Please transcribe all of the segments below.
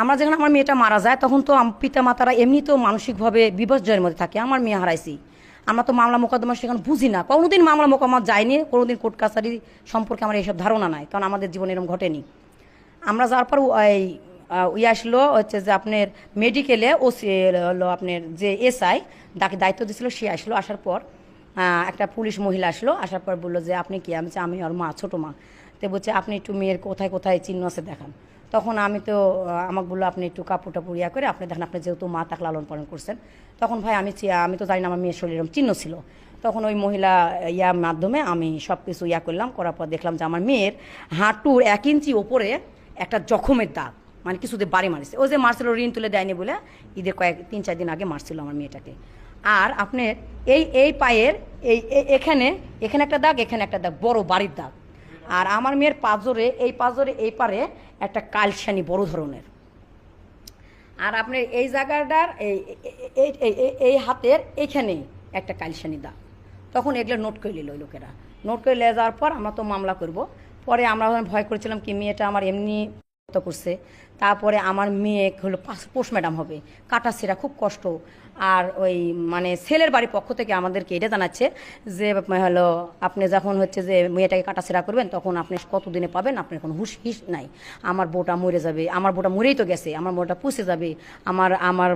আমরা যখন আমার মেয়েটা মারা যায়, তখন তো পিতা মাতারা এমনিতেও মানসিকভাবে বিপর্যয়ের মধ্যে থাকে। আমার মেয়ে হারাইছি। আমরা তো মামলা মোকদ্দমা সেখানে বুঝি না। কোনোদিন মামলা মোকদ্দমা যায়নি, কোনোদিন কোর্ট কাছারি সম্পর্কে আমার এইসব ধারণা নাই, কারণ আমাদের জীবনে এরকম ঘটেনি। আমরা যাওয়ার পর ওই ইয়ে আসলো হচ্ছে যে আপনার মেডিকেলে ও হলো আপনার যে এসআই তাকে দায়িত্ব দিয়েছিল সে আসলো। আসার পর একটা পুলিশ মহিলা আসলো। আসার পর বলল যে, আপনি কি? আমি আমি ওর মা, ছোটো মা। তো বলছে, আপনি একটু মেয়ের কোথায় কোথায় চিহ্ন আছে দেখান। তখন আমি তো আমাকে বলল, আপনি একটু কাপড় টাপড় ইয়া করে, আপনি দেখেন, আপনি যেহেতু মা, তাকে লালন পালন করছেন। তখন ভাই, আমি আমি তো জানি না, আমার মেয়ের শরীরে এরকম চিহ্ন ছিল। তখন ওই মহিলা ইয়ার মাধ্যমে আমি সব কিছু ইয়া করলাম, করার পর দেখলাম যে আমার মেয়ের হাঁটুর এক ইঞ্চি ওপরে একটা জখমের দাগ মানে কিছুতে বাড়ি মারিছে। ও যে মারছিল, ঋণ তুলে দেয়নি বলে ঈদের কয়েক, তিন, চার দিন আগে মারছিল আমার মেয়েটাকে। আর আপনার এই এই পায়ের, এই এখানে এখানে একটা দাগ, এখানে একটা দাগ, বড় বাড়ির দাগ। আর আমার মেয়ের পাজরে, এই পাজরে, এই পারে একটা কালসানি বড় ধরনের। আর আপনার এই জায়গাটার, এই, এই- হাতের এইখানে একটা কালসানি দা তখন এগুলো নোট করে নিল লোকেরা। নোট করে নিয়ে যাওয়ার পর আমরা তো মামলা করব। পরে আমরা ভয় করেছিলাম কি মেয়েটা আমার এমনি করছে। তারপরে আমার মেয়ে হলো পোস্ট ম্যাডাম হবে। কাটা সেরা খুব কষ্ট। আর ওই মানে ছেলের বাড়ির পক্ষ থেকে আমাদেরকে এটা জানাচ্ছে যে, হলো আপনি যখন হচ্ছে যে মেয়েটাকে কাটাছেড়া করবেন, তখন আপনি কতদিনে পাবেন? আপনার কোনো হুশ হিস নাই। আমার বউটা মরে যাবে, আমার বউটা মরেই তো গেছে, আমার বউটা পুষে যাবে, আমার আমার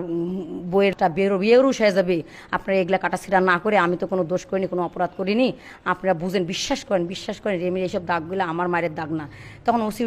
বইয়েরটা বেরো বেরুস হয়ে যাবে। আপনারা এগুলা কাটাছেড়া না করে আমি তো কোনো দোষ করিনি, কোনো অপরাধ করিনি। আপনারা বুঝেন, বিশ্বাস করেন বিশ্বাস করেন, রেমির এইসব দাগগুলো আমার মায়ের দাগ না। তখন ওসি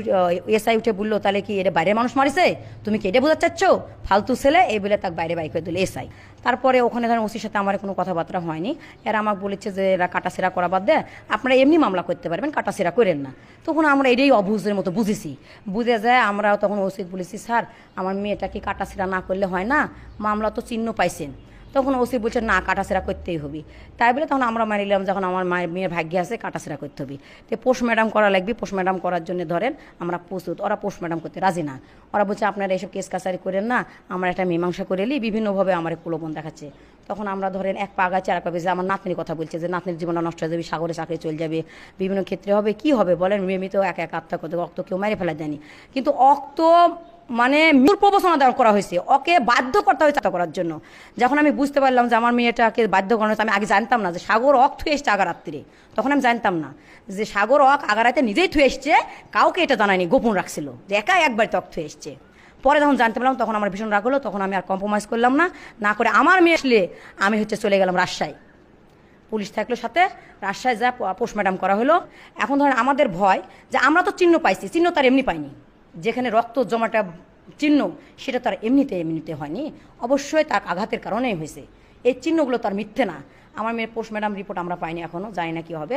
এসআই উঠে বলল, তাহলে কি এটা বাইরের মানুষ মারিছে, তুমি কি এটা বোঝাতে চাচ্ছ? ফালতু ছেলে, এই বলে তাকে বাইরে বাইক করে দিল এসআই। তারপরে ওখানে ধরেন ওসির সাথে আমার কোনো কথাবার্তা হয়নি। এরা আমাকে বলেছে যে, এরা কাটাছেরা করা বাদ দেয় আপনারা এমনি মামলা করতে পারবেন কাটাছেরা করেন না। তখন আমরা এটাই অবুজের মতো বুঝেছি। বুঝে যায়, আমরা তখন ওসি বলেছি, স্যার, আমার মেয়েটাকে কাটাছেরা না করলে হয় না, মামলা তো চিহ্ন পাইছেন। তখন ওসি বলছে, না, কাটাছেড়া করতেই হবে। তাই বলে তখন আমরা মানে নিলাম, যখন আমার মায়ের মেয়ের ভাগ্যে আছে, কাটাছেড়া করতে হবে। তো পোস্ট ম্যাডাম করা লাগবে পোস্ট ম্যাডাম করার জন্য ধরেন আমরা প্রস্তুত, ওরা পোস্ট ম্যাডাম করতে রাজি না। ওরা বলছে, আপনারা এসব কেস কাছারি করেন না, আমরা একটা মীমাংসা করে নিই, বিভিন্নভাবে আমার প্রলোভন দেখাচ্ছে। তখন আমরা ধরেন এক পা গাছে আর এক পা বেঁচে আমার নাতনির কথা বলছে যে, নাতনির জীবনটা নষ্ট হয়ে যাবে, সাগরে চাকরি চলে যাবে, বিভিন্ন ক্ষেত্রে হবে, কি হবে বলেন? মেমি তো এক এক আত্মা করতে অক্ত কেউ মেরে ফেলা দেয়নি। কিন্তু অক্ত মানে মৃত্যুর প্রবচনা দেওয়া করা হয়েছে। ওকে বাধ্য করতে হয়েছে করার জন্য। যখন আমি বুঝতে পারলাম যে আমার মেয়েটাকে বাধ্য করানো হয়েছে আমি আগে জানতাম না যে সাগর অক থুয়ে এসছে আগারাত্রিরে তখন আমি জানতাম না যে সাগর অক আগারাতে নিজেই থুয়ে এসছে, কাউকে এটা জানায়নি, গোপন রাখছিল যে একা একবার তক থুয়ে এসছে। পরে যখন জানতে পারলাম, তখন আমার ভীষণ রাগ হলো, তখন আমি আর কম্প্রোমাইজ করলাম না। না করে আমার মেয়ে আসলে আমি হচ্ছে চলে গেলাম রাজশাহী। পুলিশ থাকল সাথে, রাজশাহী যা পোস্টম্যাডাম করা হলো। এখন ধরেন আমাদের ভয় যে আমরা তো চিহ্ন পাইছি, চিহ্ন তার এমনি পাইনি। যেখানে রক্ত জমাটা চিহ্ন, সেটা তার এমনিতে এমনিতে হয়নি। অবশ্যই তার আঘাতের কারণেই হয়েছে। এই চিহ্নগুলো তার মিথ্যে না। আমার মেয়ের পোস্টম্যাডাম রিপোর্ট আমরা পাইনি এখনও জানি না কি হবে।